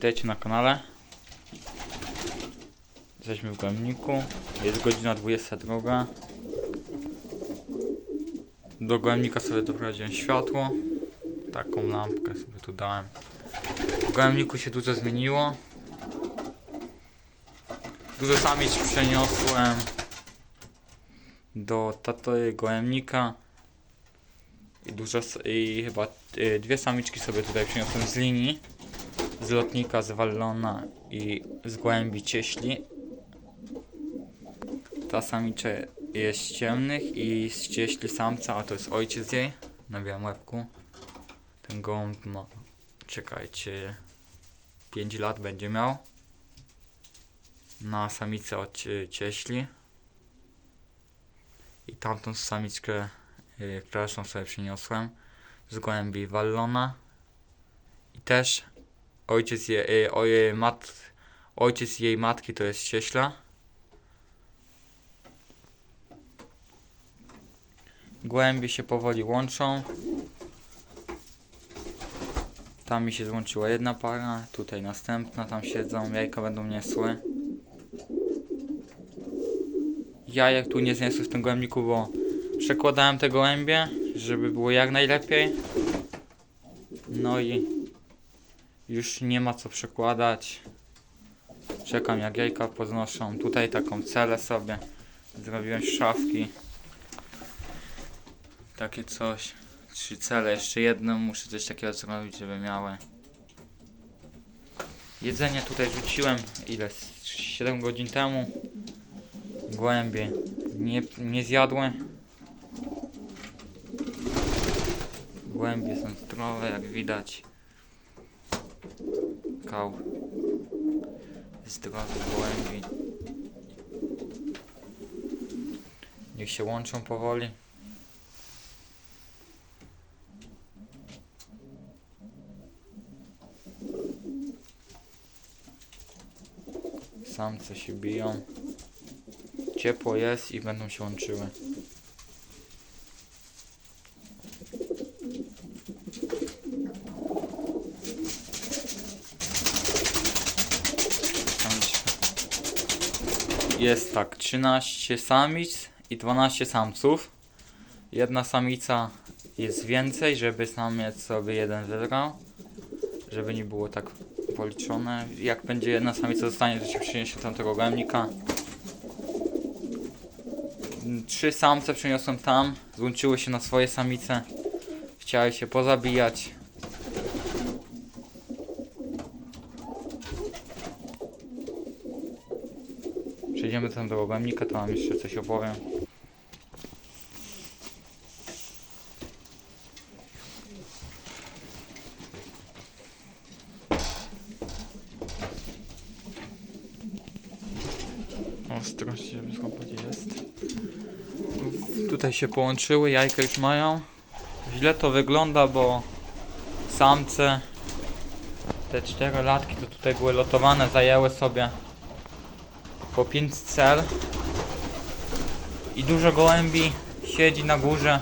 Witajcie na kanale. Jesteśmy w Gołębniku. Jest godzina 22. Do Gołębnika sobie doprowadziłem światło. Taką lampkę sobie tu dałem. W Gołębniku się dużo zmieniło. Dużo samic przeniosłem do tatory Gołębnika. I dużo, i chyba y, dwie samiczki sobie tutaj przeniosłem z linii z lotnika z Wallona i z głębi cieśli. Ta samica jest z ciemnych i z cieśli samca, a to jest ojciec jej na białym łebku. Ten gołąb ma, czekajcie, 5 lat będzie miał. Na samicę od cie- cieśli. I tamtą samiczkę, yy, którą sobie przyniosłem z głębi Wallona. I też Ojciec, je, y, oje, mat, ojciec jej matki to jest cieśla. Głębie się powoli łączą. Tam mi się złączyła jedna para, tutaj następna, tam siedzą, jajka będą niesły. Jajek tu nie zniosły w tym gołębniku, bo przekładałem te gołębie, żeby było jak najlepiej. No i już nie ma co przekładać. Czekam jak jajka poznoszą. Tutaj taką celę sobie zrobiłem szafki. Takie coś. Trzy cele, jeszcze jedną muszę coś takiego zrobić, żeby miały. Jedzenie tutaj rzuciłem ile? 7 godzin temu. Głębie nie, nie zjadły. Głębie są zdrowe jak widać kał zdrowych gołębi. Niech się łączą powoli. Samce się biją. Ciepło jest i będą się łączyły. Samiczka. Jest tak, 13 samic i 12 samców. Jedna samica jest więcej, żeby samiec sobie jeden wybrał. Żeby nie było tak policzone. Jak będzie jedna samica zostanie, to się przyniesie tamtego gołębnika. Trzy samce przyniosłem tam, złączyły się na swoje samice. Chciały się pozabijać. Przejdziemy tam do ogólnika, to wam jeszcze coś opowiem. Ostrość, żeby jest. Tutaj się połączyły, jajka już mają. Źle to wygląda, bo samce te cztery latki to tutaj były lotowane, zajęły sobie po 5 cel. I dużo gołębi siedzi na górze.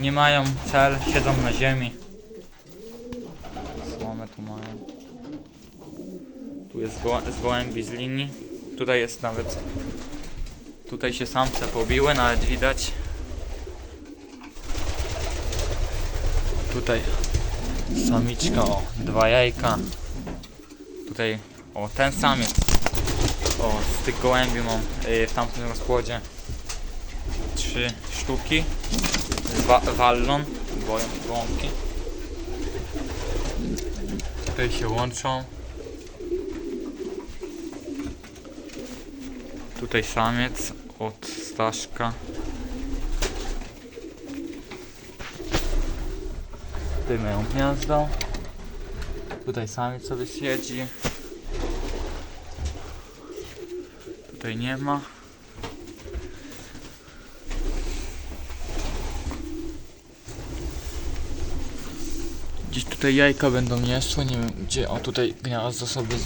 Nie mają cel, siedzą na ziemi. Słomę tu mają. Tu jest z gołębi z linii. Tutaj jest nawet tutaj się samce pobiły nawet widać. Tutaj samiczka o dwa jajka. Tutaj o ten samiec o, z tych gołębi mam y, w tamtym rozkładzie trzy sztuki. Z wa wallon, boją gołąbki. Tutaj się łączą. Tutaj samiec od Staszka. Tutaj mają gniazdo. Tutaj samiec sobie siedzi. Tutaj nie ma. Gdzieś tutaj jajka będą niesły, nie wiem gdzie. O tutaj gniazdo sobie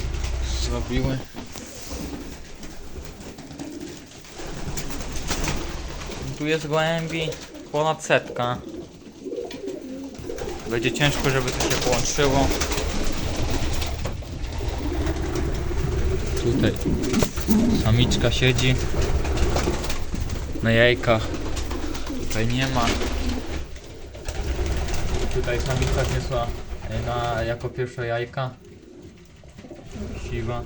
zrobiły. Tu jest gołębi ponad setka. Będzie ciężko, żeby to się połączyło. Tutaj samiczka siedzi na jajkach. Tutaj nie ma. Tutaj samica zniosła e, na, jako pierwsze jajka. Siwa.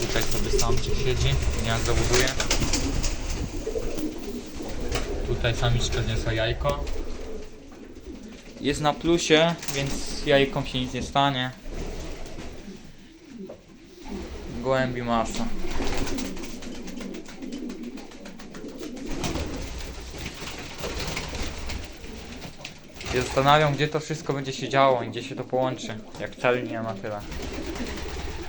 Tutaj sobie samczyk siedzi, gniazdo buduje. Tutaj samiczka zniosła jajko. Jest na plusie, więc jajkom się nic nie stanie. Gołębi masa. się zastanawiam, gdzie to wszystko będzie się działo i gdzie się to połączy. Jak cel nie ma tyle.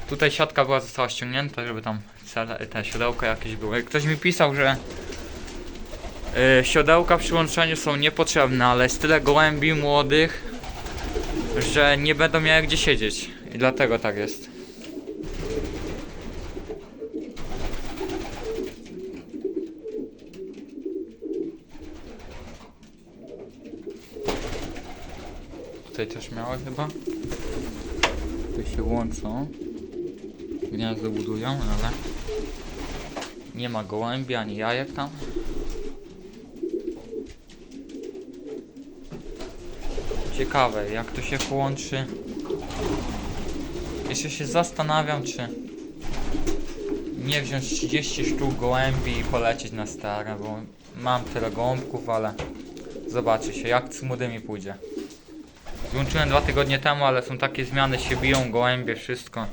Tutaj siatka była została ściągnięta, żeby tam cele, te siodełka jakieś były. Ktoś mi pisał, że yy, siodełka przy łączeniu są niepotrzebne, ale jest tyle gołębi młodych, że nie będą miały gdzie siedzieć. I dlatego tak jest. Tutaj też miały chyba. Tu się łączą. Gniazdo budują, ale nie ma gołębi ani jajek tam. Ciekawe, jak to się połączy. Jeszcze się zastanawiam, czy nie wziąć 30 sztuk gołębi i polecieć na stare, bo mam tyle gołąbków, ale zobaczy się, jak z młodymi pójdzie. Złączyłem dwa tygodnie temu, ale są takie zmiany, się biją gołębie, wszystko.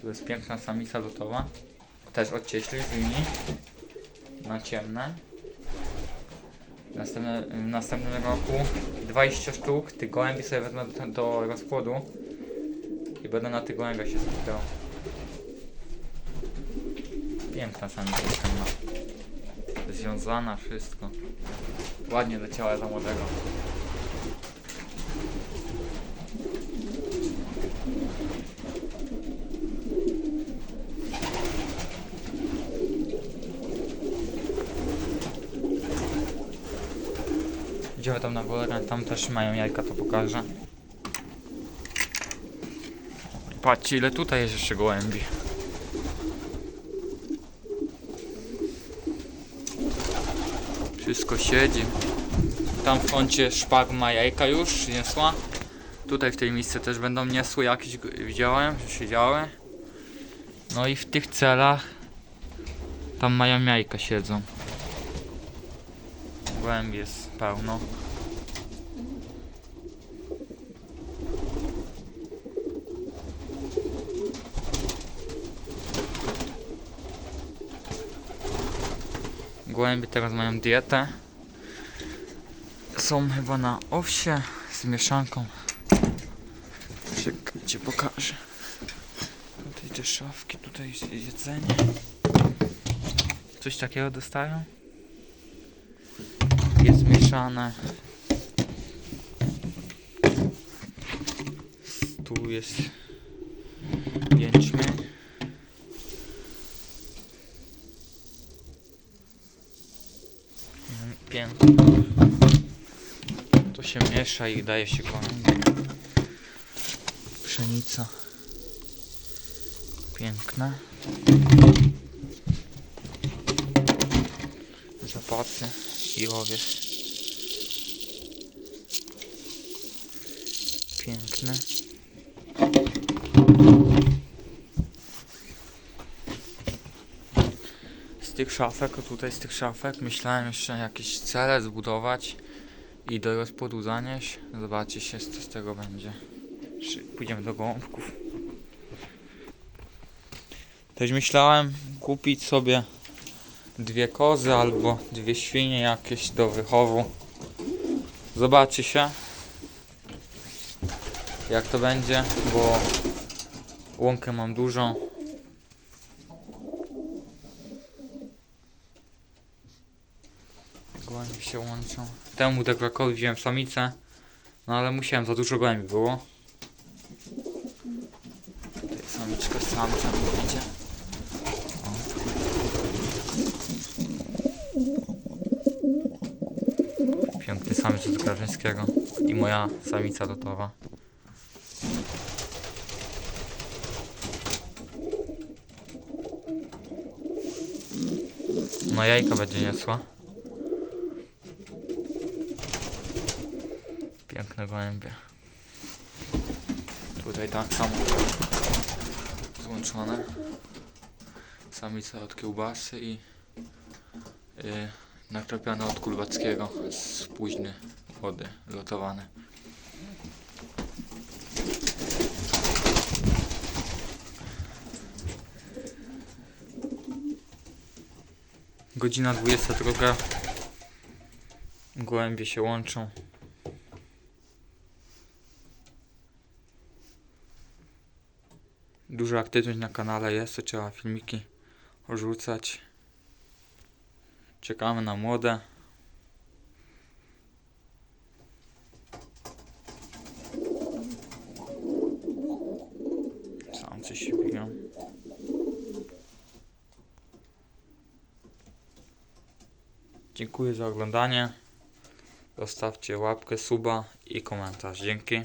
Tu jest piękna samica lutowa. Też od cieśli z linii. Na ciemne. W następnym, w następnym roku 20 sztuk tych gołębi sobie wezmę do, do rozpłodu i będę na tych gołębiach się skupiał. Piękna samica ma. Związana, wszystko. Ładnie leciała za młodego. Idziemy tam na górę, tam też mają jajka, to pokażę. Patrzcie ile tutaj jest jeszcze gołębi. Wszystko siedzi. Tam w kącie szpak ma jajka już niesła. Tutaj w tej miejsce też będą niesły jakieś, widziałem, że siedziały. No i w tych celach tam mają jajka siedzą. Głębi jest pełno. Gołębie teraz mają dietę. Są chyba na owsie z mieszanką. Czekajcie, pokażę. Tutaj te szafki, tutaj jedzenie. Coś takiego dostają. Jest mieszane. Tu jest jęczmień. Mm, Pięknie. To się miesza i daje się gołębie. Pszenica. Piękna. Zapasy i owiec. Piękne. Z tych szafek, tutaj z tych szafek myślałem jeszcze jakieś cele zbudować i do rozpłodu zanieść. Zobaczcie się co z tego będzie. Pójdziemy do gołąbków. Też myślałem kupić sobie dwie kozy albo dwie świnie jakieś do wychowu. Zobaczy się jak to będzie, bo łąkę mam dużą. Gołębi się łączą. Temu do Krakowi wziąłem samicę, no ale musiałem, za dużo gołębi było. Tutaj Samiczka z samcem idzie. Piękny samiec od Grażyńskiego i moja samica lotowa. No jajka będzie niosła. Piękne gołębie. Tutaj tak samo złączone. Samica od kiełbasy i yy, od kulbackiego z późny wody lotowane. Godzina 22. Gołębie się łączą. Duża aktywność na kanale jest, to trzeba filmiki rzucać. Czekamy na młode. Samce się. Dziękuję za oglądanie. Zostawcie łapkę, suba i komentarz. Dzięki.